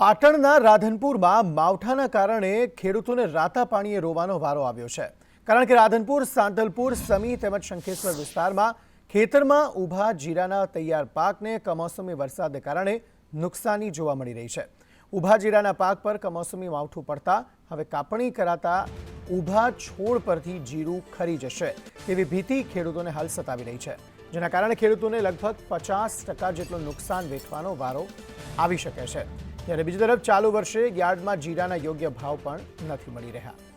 પાટણના રાધનપુરમાં માવઠાના કારણે ખેડૂતોને રાતા પાણીએ રોવાનો વારો આવ્યો છે. કારણ કે રાધનપુર, સાંતલપુર, સમી તેમજ શંખેશ્વર વિસ્તારમાં ખેતરમાં ઊભા જીરાના તૈયાર પાકને કમોસમી વરસાદને કારણે નુકસાની જોવા મળી રહી છે. ઊભા જીરાના પાક પર કમોસમી માવઠું પડતા હવે કાપણી કરાતા ઊભા છોડ પરથી જીરું ખરી જશે તેવી ભીતિ ખેડૂતોને હાલ સતાવી રહી છે. જેના કારણે ખેડૂતોને લગભગ પચાસ ટકા જેટલું નુકસાન વેઠવાનો વારો આવી શકે છે. ત્યારે બીજી તરફ ચાલુ વર્ષે યાર્ડમાં જીરાના યોગ્ય ભાવ પણ નથી મળી રહ્યા.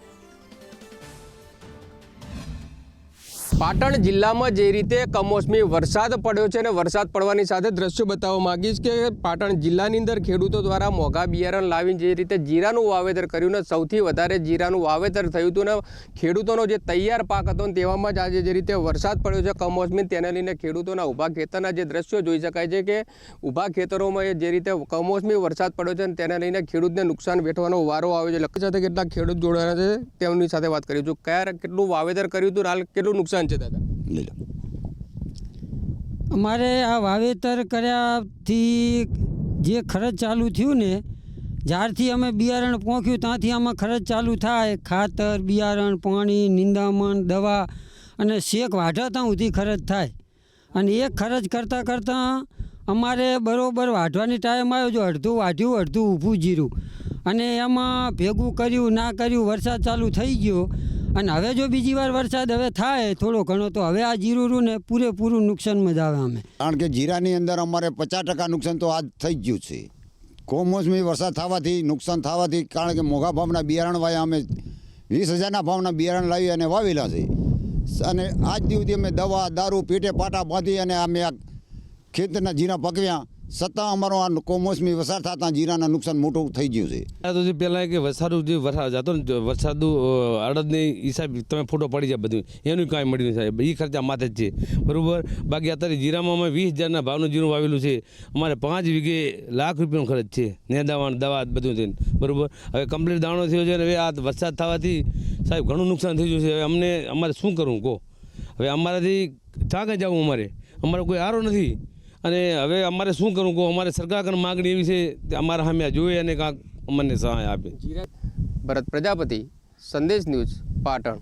પાટણ જિલ્લામાં જે રીતે કમોસમી વરસાદ પડ્યો છે અને વરસાદ પડવાની સાથે દ્રશ્યો બતાવવા માગીશ કે પાટણ જિલ્લાની અંદર ખેડૂતો દ્વારા મોંઘા બિયારણ લાવીને જે રીતે જીરાનું વાવેતર કર્યું ને સૌથી વધારે જીરાનું વાવેતર થયું હતું ને ખેડૂતોનો જે તૈયાર પાક હતો ને તેવામાં જ આજે જે રીતે વરસાદ પડ્યો છે કમોસમી, તેને લઈને ખેડૂતોના ઊભા ખેતરના જે દ્રશ્યો જોઈ શકાય છે કે ઊભા ખેતરોમાં જે રીતે કમોસમી વરસાદ પડ્યો છે ને તેને લઈને ખેડૂતને નુકસાન વેઠવાનો વારો આવ્યો છે. લક્ષ્ય સાથે કેટલાક ખેડૂત જોડાયા છે તેમની સાથે વાત કરી છું કયા કેટલું વાવેતર કર્યું હતું હાલ કેટલું નુકસાન છે દાદા. લઈ લો. અમારે આ વાવેતર કર્યાથી જે ખર્ચ ચાલુ થયું ને જ્યારથી અમે બિયારણ પહોંચ્યું ત્યાંથી આમાં ખર્ચ ચાલુ થાય. ખાતર બિયારણ પાણી નિંદામણ દવા અને શેક વાઢાતા સુધી ખર્ચ થાય. અને એ ખર્ચ કરતાં કરતાં અમારે બરાબર વાઢવાની ટાઈમ આવ્યો જો અડધું વાઢ્યું અડધું ઊભું જીરું. અને એમાં ભેગું કર્યું ના કર્યું વરસાદ ચાલુ થઈ ગયો. અને હવે જો બીજી વાર વરસાદ હવે થાય થોડો ઘણો, તો હવે આ જીરું ને પૂરેપૂરું નુકસાનમાં જ આવે અમે કારણ કે જીરાની અંદર અમારે પચાસ ટકા નુકસાન તો આજ થઈ ગયું છે. કોમોસમી વરસાદ થવાથી, નુકસાન થવાથી, કારણ કે મોંઘા ભાવના બિયારણ વાયા અમે વીસ હજારના ભાવના બિયારણ લાવી અને વાવેલા છે. અને આજ દિવસથી અમે દવા, દારૂ, પેટે પાટા બાંધી અને અમે આ ખેતરના જીરા પકવ્યા. છતાં અમારો આ કમોસમી વરસાદ થતાં જીરાના નુકસાન મોટું થઈ ગયું છે. આ તો જે પહેલાં કે વરસાદ જે વરસાદ જતો ને વરસાદનું અડદની હિસાબ તમે ફોટો પડી જાય બધું. એનું કાંઈ મળ્યું નહીં સાહેબ. એ ખર્ચા માથે જ છે. બરાબર? બાકી અત્યારે જીરામાં અમે વીસ હજારના ભાવનું જીરું વાવેલું છે. અમારે પાંચ વીઘે લાખ રૂપિયાનો ખર્ચ છે. ને દાવાનું દવા બધું છે બરાબર? હવે કમ્પ્લીટ દાણો થયો છે અને હવે આ વરસાદ થવાથી સાહેબ ઘણું નુકસાન થઈ ગયું છે. હવે અમને, અમારે શું કરવું કહો? હવે અમારાથી ક્યાં ક્યાં જવું અમારે. અમારો કોઈ આરો નથી. અને હવે અમારે શું કરવું? કહું, અમારે સરકાર કને માગણી એવી છે અમારા સામે જોઈએ અને કાંક અમને સહાય આપે. ભરત પ્રજાપતિ, સંદેશ ન્યૂઝ પાટણ.